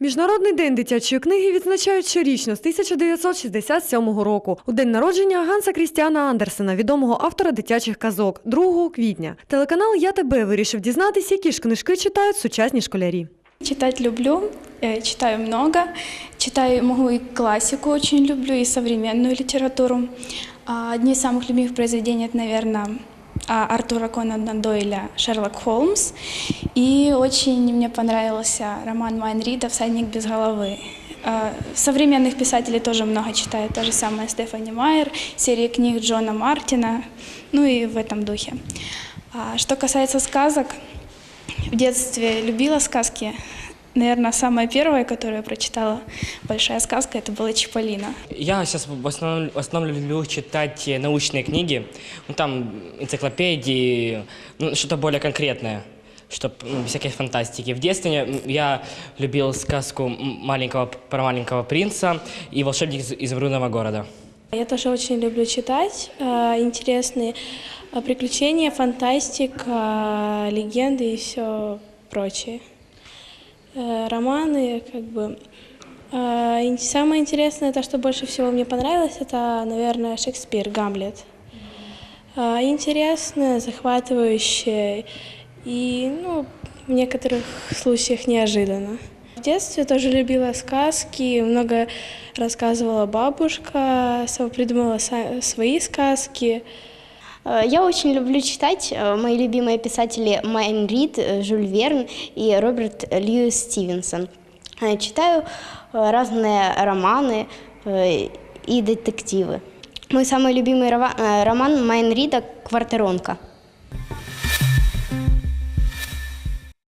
Міжнародний день дитячої книги відзначають щорічно з 1967 року. У день народження Ганса Крістіана Андерсена, відомого автора дитячих казок, 2 квітня. Телеканал Я тебе вирішив дізнатися, які ж книжки читають сучасні школярі. Читать люблю, э, читаю много, читаю, могу и классику очень люблю, и современную литературу. А, Одни из самых любимых произведений это, наверное, Артура Конана Дойля «Шерлок Холмс». И очень мне понравился роман Майн Рида «Всадник без головы». А, Современных писателей тоже много читаю, то же самое Стефани Майер, серии книг Джона Мартина, ну и в этом духе. А Что касается сказок, в детстве любила сказки. Наверное, самая первая, которую я прочитала, большая сказка, это была Чиполлино. Я сейчас в основном, в основном люблю читать э, научные книги, ну там энциклопедии, ну, что-то более конкретное, чтобы ну, всякой фантастики. В детстве я любил сказку маленького про маленького принца и волшебник из изумрудного города. Я тоже очень люблю читать э, интересные э, приключения, фантастика, легенды и все прочее. Э, Романы, как бы. Э, ин- Самое интересное, то, что больше всего мне понравилось, это, наверное, Шекспир, Гамлет. Э, Интересное, захватывающее и, ну, в некоторых случаях неожиданно. В детстве тоже любила сказки, много рассказывала бабушка, придумала свои сказки. Э, Я очень люблю читать. Э, Мои любимые писатели Майн Рид, э, Жюль Верн и Роберт Льюис Стивенсон. Читаю разные романы и детективы. Мой самый любимый роман Майн Рида «Квартиронка».